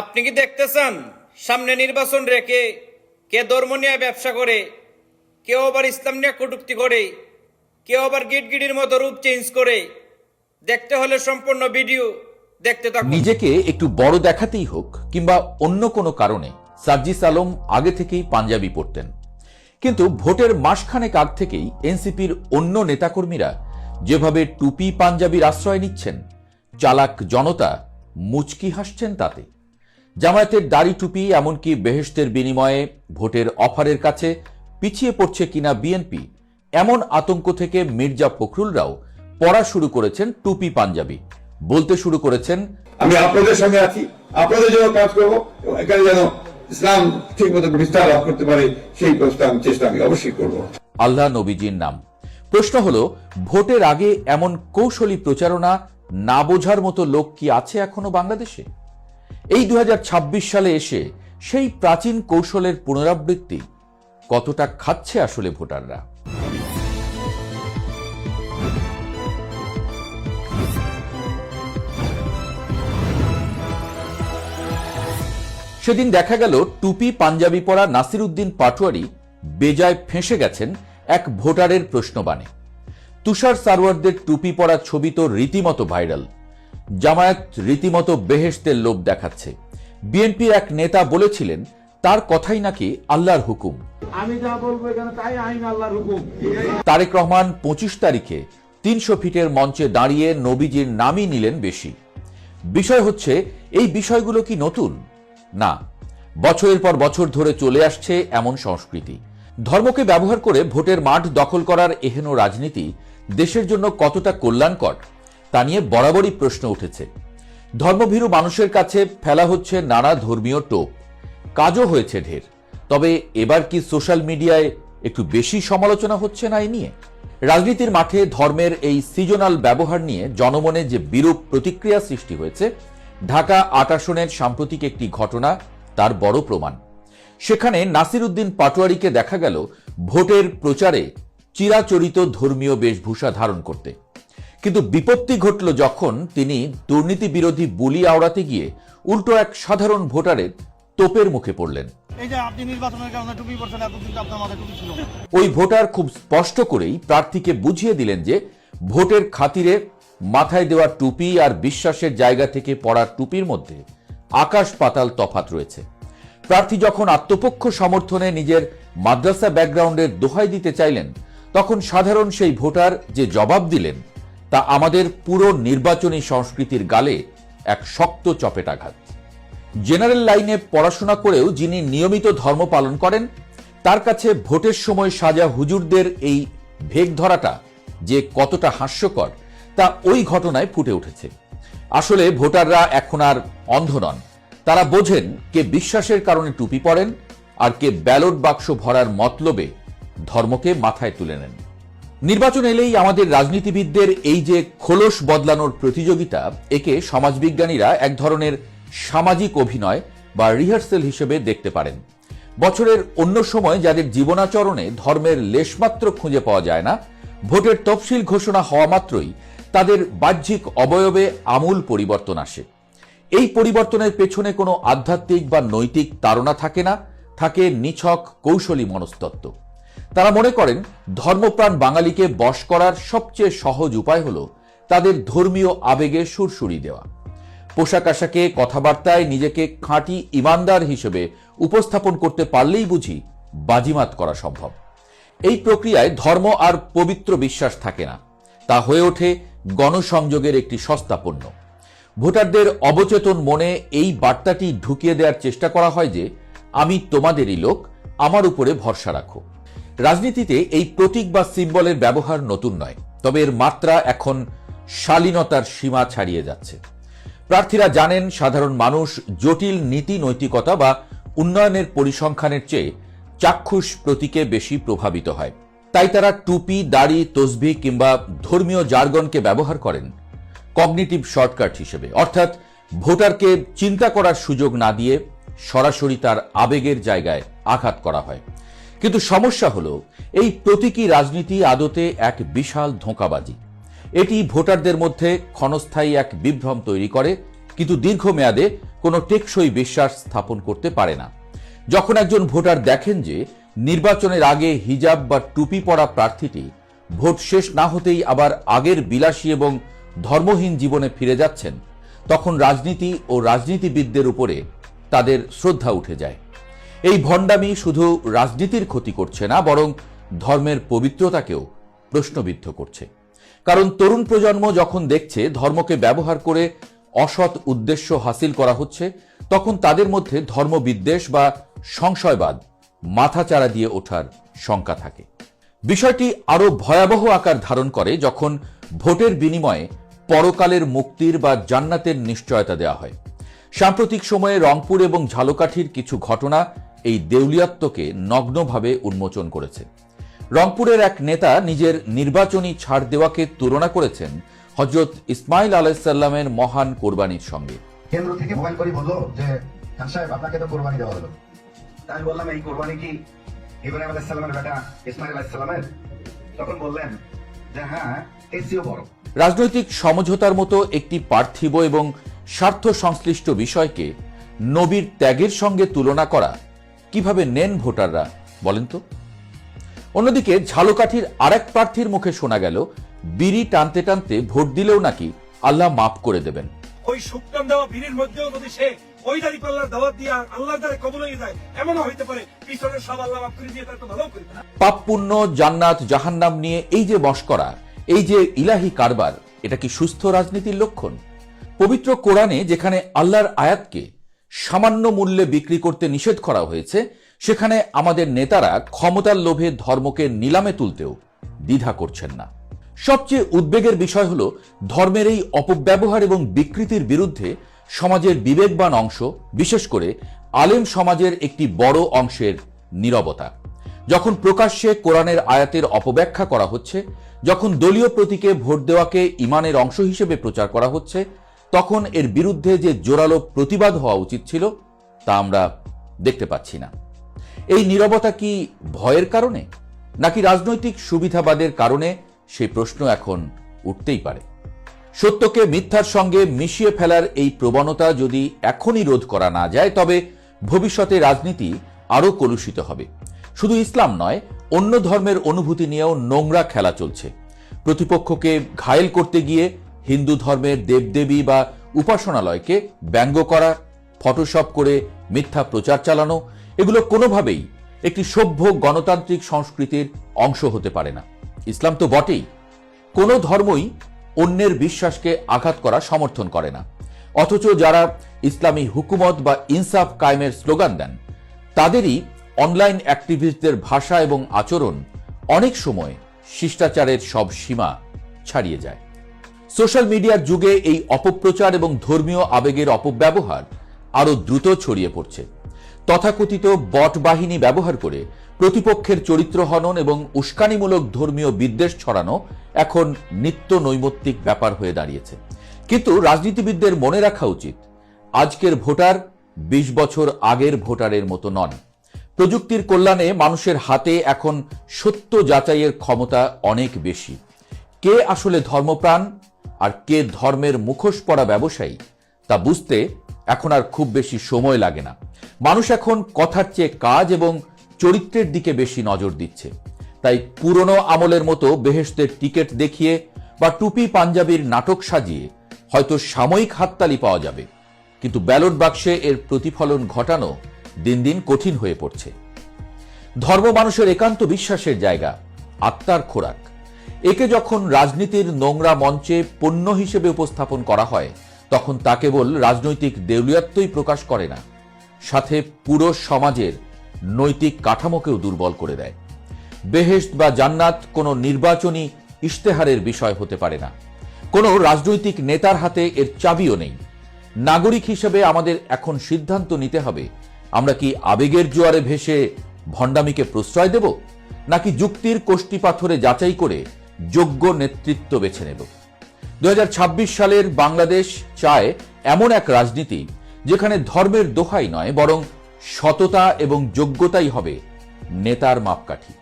আপনি কি দেখতে চান? সামনে নির্বাচন রেখে কে ধর্ম নিয়ে ব্যবসা করে, কেউ আবার ইসলাম নিয়ে কটুক্তি করে, কেউ আবার গিটগিটির মতো রূপ চেঞ্জ করে, দেখতে হলে সম্পূর্ণ ভিডিও দেখতে থাকুন। নিজেকে একটু বড় দেখাতেই হোক কিংবা অন্য কোনো কারণে সার্জিস আলম আগে থেকেই পাঞ্জাবি পরতেন। কিন্তু ভোটের মাসখানেক আগ থেকেই এনসিপির অন্য নেতাকর্মীরা যেভাবে টুপি পাঞ্জাবির আশ্রয় নিচ্ছেন, চালাক জনতা মুচকি হাসছেন তাতে। জামায়াতের দাড়ি টুপি এমনকি বেহেস্তের বিনিময়ে ভোটের অফারের কাছে পিছিয়ে পড়ছে কিনা বিএনপি এমন আতঙ্ক থেকে মির্জা ফখরুলরাও পড়া শুরু করেছেন টুপি পাঞ্জাবি। বলতে শুরু করেছেন আমি আপনাদের সঙ্গে আছি আপনাদের জন্য কাজ করব এখানে যেন ইসলাম ঠিক মতো বিস্তার লাভ করতে পারে সেই প্রস্তাব চেষ্টা আমি অবশ্যই করব। আল্লাহ নবীজির নাম। প্রশ্ন হলো ভোটের আগে এমন কৌশলী প্রচারণা না বোঝার মতো লোক কি আছে এখনও বাংলাদেশে? এই দু হাজার ছাব্বিশ সালে এসে সেই প্রাচীন কৌশলের পুনরাবৃত্তি কতটা খাচ্ছে আসলে ভোটাররা? সেদিন দেখা গেল টুপি, পাঞ্জাবি পরা নাসির উদ্দিন পাটোয়ারি বেজায় ফেঁসে গেছেন এক ভোটারের প্রশ্নবাণে। তুষার সারওয়ারদের টুপি পরা ছবি তো রীতিমতো ভাইরাল। জামায়াত রীতিমতো বেহেশতের লোভ দেখাচ্ছে। বিএনপির এক নেতা বলেছিলেন তার কথাই নাকি আল্লাহর হুকুম। আমি যা বলব এখানে তাই আইন আল্লাহর হুকুম। তারেক রহমান পঁচিশ তারিখে তিনশো ফিটের মঞ্চে দাঁড়িয়ে নবীজির নামই নিলেন বেশি। বিষয় হচ্ছে এই বিষয়গুলো কি নতুন? না বছরের পর বছর ধরে চলে আসছে এমন সংস্কৃতি। ধর্মকে ব্যবহার করে ভোটের মাঠ দখল করার এহেন রাজনীতি দেশের জন্য কতটা কল্যাণকর? তা নিয়ে বরাবরই প্রশ্ন উঠেছে। ধর্মভীরু মানুষের কাছে ফেলা হচ্ছে নানা ধর্মীয় টোপ। কাজও হয়েছে ঢের। তবে এবার কি সোশ্যাল মিডিয়ায় একটু বেশি সমালোচনা হচ্ছে না এই নিয়ে? রাজনীতির মাঠে ধর্মের এই সিজনাল ব্যবহার নিয়ে জনমনে যে বিরূপ প্রতিক্রিয়া সৃষ্টি হয়েছে, ঢাকা আট আসনের সাম্প্রতিক একটি ঘটনা তার বড় প্রমাণ। সেখানে নাসির উদ্দিন পাটোয়ারিকে দেখা গেল ভোটের প্রচারে চিরাচরিত ধর্মীয় বেশভূষা ধারণ করতে। কিন্তু বিপত্তি ঘটল যখন তিনি দুর্নীতি বিরোধী বুলি আওড়াতে গিয়ে উল্টো এক সাধারণ ভোটারের তোপের মুখে পড়লেন। ওই ভোটার খুব স্পষ্ট করেই প্রার্থীকে বুঝিয়ে দিলেন যে ভোটের খাতিরে মাথায় দেওয়া টুপি আর বিশ্বাসের জায়গা থেকে পড়া টুপির মধ্যে আকাশ পাতাল তফাত রয়েছে প্রার্থী যখন আত্মপক্ষ সমর্থনে নিজের মাদ্রাসা ব্যাকগ্রাউন্ডের দোহাই দিতে চাইলেন তখন সাধারণ সেই ভোটার যে জবাব দিলেন তা আমাদের পুরো নির্বাচনী সংস্কৃতির গালে এক শক্ত চপেটাঘাত জেনারেল লাইনে পড়াশোনা করেও যিনি নিয়মিত ধর্ম পালন করেন, তার কাছে ভোটের সময় সাজা হুজুরদের এই ভেগ ধরাটা যে কতটা হাস্যকর, তা ওই ঘটনায় ফুটে উঠেছে। আসলে ভোটাররা এখন আর অন্ধ নন। তারা বোঝেন কে বিশ্বাসের কারণে টুপি পরেন আর কে ব্যালট বাক্স ভরার মতলবে ধর্মকে মাথায় তুলে নেন। নির্বাচন এলেই আমাদের রাজনীতিবিদদের এই যে খোলস বদলানোর প্রতিযোগিতা, একে সমাজবিজ্ঞানীরা এক ধরনের সামাজিক অভিনয় বা রিহার্সেল হিসেবে দেখতে পারেন। বছরের অন্য সময় যাদের জীবনাচরণে ধর্মের লেশমাত্র খুঁজে পাওয়া যায় না, ভোটের তফসিল ঘোষণা হওয়া মাত্রই তাদের বাহ্যিক অবয়বে আমূল পরিবর্তন আসে। এই পরিবর্তনের পেছনে কোনো আধ্যাত্মিক বা নৈতিক তাড়না থাকে না, থাকে নিছক কৌশলী মনস্তত্ত্ব। তারা মনে করেন, ধর্মপ্রাণ বাঙালিকে বশ করার সবচেয়ে সহজ উপায় হল তাদের ধর্মীয় আবেগে সুরসুরি দেওয়া। পোশাক আশাকে, কথাবার্তায় নিজেকে খাঁটি ইমানদার হিসেবে উপস্থাপন করতে পারলেই বুঝি বাজিমাত করা সম্ভব। এই প্রক্রিয়ায় ধর্ম আর পবিত্র বিশ্বাস থাকে না। তা হয়ে ওঠে গণসংযোগের একটি সস্তা পণ্য। ভোটারদের অবচেতন মনে এই বার্তাটি ঢুকিয়ে দেওয়ার চেষ্টা করা হয় যে, আমি তোমাদেরই লোক, আমার উপরে ভরসা রাখো। রাজনীতিতে এই প্রতীক বা সিম্বলের ব্যবহার নতুন নয়, তবে এর মাত্রা এখন শালীনতার সীমা ছাড়িয়ে যাচ্ছে। প্রার্থীরা জানেন সাধারণ মানুষ জটিল নীতি নৈতিকতা বা উন্নয়নের পরিসংখ্যানের চেয়ে চাক্ষুষ প্রতীকে বেশি প্রভাবিত হয়। তাই তারা টুপি, দাড়ি, তসবি কিংবা ধর্মীয় জার্গনকে ব্যবহার করেন কগনিটিভ শর্টকাট হিসেবে। অর্থাৎ ভোটারকে চিন্তা করার সুযোগ না দিয়ে সরাসরি তার আবেগের জায়গায় আঘাত করা হয়। কিন্তু সমস্যা হলো, এই প্রতীকী রাজনীতি আদতে এক বিশাল ধোঁকাবাজি। এটি ভোটারদের মধ্যে ক্ষণস্থায়ী এক বিভ্রম তৈরি করে, কিন্তু দীর্ঘমেয়াদে কোনো টেকসই বিশ্বাস স্থাপন করতে পারে না। যখন একজন ভোটার দেখেন যে নির্বাচনের আগে হিজাব বা টুপি পরা প্রার্থীটি ভোট শেষ না হতেই আবার আগের বিলাসী এবং ধর্মহীন জীবনে ফিরে যাচ্ছেন, তখন রাজনীতি ও রাজনীতিবিদদের উপরে তাদের শ্রদ্ধা উঠে যায়। এই ভণ্ডামি শুধু রাজনীতির ক্ষতি করছে না, বরং ধর্মের পবিত্রতাকেও প্রশ্নবিদ্ধ করছে। কারণ তরুণ প্রজন্ম যখন দেখছে ধর্মকে ব্যবহার করে অসৎ উদ্দেশ্য হাসিল করা হচ্ছে, তখন তাদের মধ্যে ধর্মবিদ্বেষ বা সংশয়বাদ মাথাচাড়া দিয়ে ওঠার শঙ্কা থাকে। বিষয়টি আরও ভয়াবহ আকার ধারণ করে যখন ভোটের বিনিময়ে পরকালের মুক্তির বা জান্নাতের নিশ্চয়তা দেওয়া হয়। সাম্প্রতিক সময়ে রংপুর এবং ঝালকাঠির কিছু ঘটনা এই দেউলিয়াত্বকে নগ্নভাবে উন্মোচন করেছে। রংপুরের এক নেতা নিজের নির্বাচনী ছাড় দেওয়াকে তুলনা করেছেন হজরত ইসমাইল আলাইসাল্লামের মহান কোরবানির সঙ্গে। কেন্দ্র থেকে মোবাইল করে বলল যে খান সাহেব আপনাকে তো কোরবানি দেওয়া হলো। তা আমি বললাম এই কোরবানি কি ইব্রাহিম আলাইসাল্লামের বেটা ইসমাইল আলাইসাল্লামের তখন বললেন যে হ্যাঁ এসিও বড়। রাজনৈতিক সমঝোতার মতো একটি পার্থিব এবং স্বার্থ সংশ্লিষ্ট বিষয়কে নবীর ত্যাগের সঙ্গে তুলনা করা কীভাবে নেন ভোটাররা বলেন তো? অন্যদিকে ঝালকাঠির আরেক প্রার্থীর মুখে শোনা গেল বিড়ি টানতে টানতে ভোট দিলেও নাকি আল্লাহ মাফ করে দেবেন। ওই শুক্রান দেওয়া ভিড়ের মধ্যেও যদি সে ওই দাঁড়ি পাল্লার দাওয়াত দিয়া আল্লাহর দ্বারা কবল হয়ে যায় এমনও হইতে পারে পিছনের সব আল্লাহ মাফ করে দিয়ে তার তো ভালো করে পাপ পুণ্য জান্নাত জাহান্নাম নিয়ে এই যে মস্করা এই যে ইলাহি কারবার এটা কি সুস্থ রাজনীতির লক্ষণ? পবিত্র কোরআনে যেখানে আল্লাহর আয়াতকে সামান্য মূল্যে বিক্রি করতে নিষেধ করা হয়েছে, সেখানে আমাদের নেতারা ক্ষমতার লোভে ধর্মকে নিলামে তুলতেও দ্বিধা করছেন না। সবচেয়ে উদ্বেগের বিষয় হল, ধর্মের এই অপব্যবহার এবং বিকৃতির বিরুদ্ধে সমাজের বিবেকবান অংশ, বিশেষ করে আলেম সমাজের একটি বড় অংশের নীরবতা। যখন প্রকাশ্যে কোরআনের আয়াতের অপব্যাখ্যা করা হচ্ছে, যখন দলীয় প্রতীকে ভোট দেওয়াকে ইমানের অংশ হিসেবে প্রচার করা হচ্ছে তখন এর বিরুদ্ধে যে জোরালো প্রতিবাদ হওয়া উচিত ছিল, তা আমরা দেখতে পাচ্ছি না। এই নীরবতা কি ভয়ের কারণে, নাকি রাজনৈতিক সুবিধাবাদের কারণে? সেই প্রশ্ন এখন উঠতেই পারে। সত্যকে মিথ্যার সঙ্গে মিশিয়ে ফেলার এই প্রবণতা যদি এখনই রোধ করা না যায়, তবে ভবিষ্যতে রাজনীতি আরও কলুষিত হবে। শুধু ইসলাম নয়, অন্য ধর্মের অনুভূতি নিয়েও নোংরা খেলা চলছে। প্রতিপক্ষকে ঘায়েল করতে গিয়ে হিন্দু ধর্মের দেবদেবী বা উপাসনালয়কে ব্যঙ্গ করা, ফটোশপ করে মিথ্যা প্রচার চালানো, এগুলো কোনোভাবেই একটি সভ্য গণতান্ত্রিক সংস্কৃতির অংশ হতে পারে না। ইসলাম তো বটেই। কোনো ধর্মই অন্যের বিশ্বাসকে আঘাত করা, সমর্থন করে না। অথচ যারা ইসলামী হুকুমত বা ইনসাফ কায়েমের স্লোগান দেন, তাদেরই অনলাইন অ্যাক্টিভিস্টদের ভাষা এবং আচরণ অনেক সময় শিষ্টাচারের সব সীমা ছাড়িয়ে যায়। সোশ্যাল মিডিয়ার যুগে এই অপপ্রচার এবং ধর্মীয় আবেগের অপব্যবহার আরও দ্রুত ছড়িয়ে পড়ছে। তথাকথিত বট বাহিনী ব্যবহার করে প্রতিপক্ষের চরিত্র হনন এবং উস্কানিমূলক ধর্মীয় বিদ্বেষ ছড়ানো এখন নিত্য নৈমিত্তিক ব্যাপার হয়ে দাঁড়িয়েছে। কিন্তু রাজনীতিবিদদের মনে রাখা উচিত, আজকের ভোটার ২০ বছর আগের ভোটারের মতো নন। প্রযুক্তির কল্যাণে মানুষের হাতে এখন সত্য যাচাইয়ের ক্ষমতা অনেক বেশি। কে আসলে ধর্মপ্রাণ আর কে ধর্মের মুখোশ পরা ব্যবসায়ী, তা বুঝতে এখন আর খুব বেশি সময় লাগে না। মানুষ এখন কথার চেয়ে কাজ এবং চরিত্রের দিকে বেশি নজর দিচ্ছে। তাই পুরনো আমলের মতো বেহেশতের টিকিট দেখিয়ে বা টুপি পাঞ্জাবির নাটক সাজিয়ে হয়তো সাময়িক হাততালি পাওয়া যাবে। কিন্তু ব্যালট বাক্সে এর প্রতিফলন ঘটানো দিন দিন কঠিন হয়ে পড়ছে। ধর্ম মানুষের একান্ত বিশ্বাসের জায়গা, আত্মার খোরাক। একে যখন রাজনীতির নোংরা মঞ্চে পণ্য হিসেবে উপস্থাপন করা হয়, তখন তা কেবল রাজনৈতিক দেউলিয়াত্বই প্রকাশ করে না, সাথে পুরো সমাজের নৈতিক কাঠামোকেও দুর্বল করে দেয়। বেহেশত বা জান্নাত কোনো নির্বাচনী ইশতেহারের বিষয় হতে পারে না। কোনো রাজনৈতিক নেতার হাতে এর চাবিও নেই। নাগরিক হিসেবে আমাদের এখন সিদ্ধান্ত নিতে হবে, আমরা কি আবেগের জোয়ারে ভেসে ভণ্ডামিকে প্রশ্রয় দেব, নাকি যুক্তির কোষ্টি পাথরে যাচাই করে যোগ্য নেতৃত্ব বেছে নেব। দুহাজার ছাব্বিশ সালের বাংলাদেশ চায় এমন এক রাজনীতি যেখানে ধর্মের দোহাই নয়, বরং সততা এবং যোগ্যতাই হবে নেতার মাপকাঠি।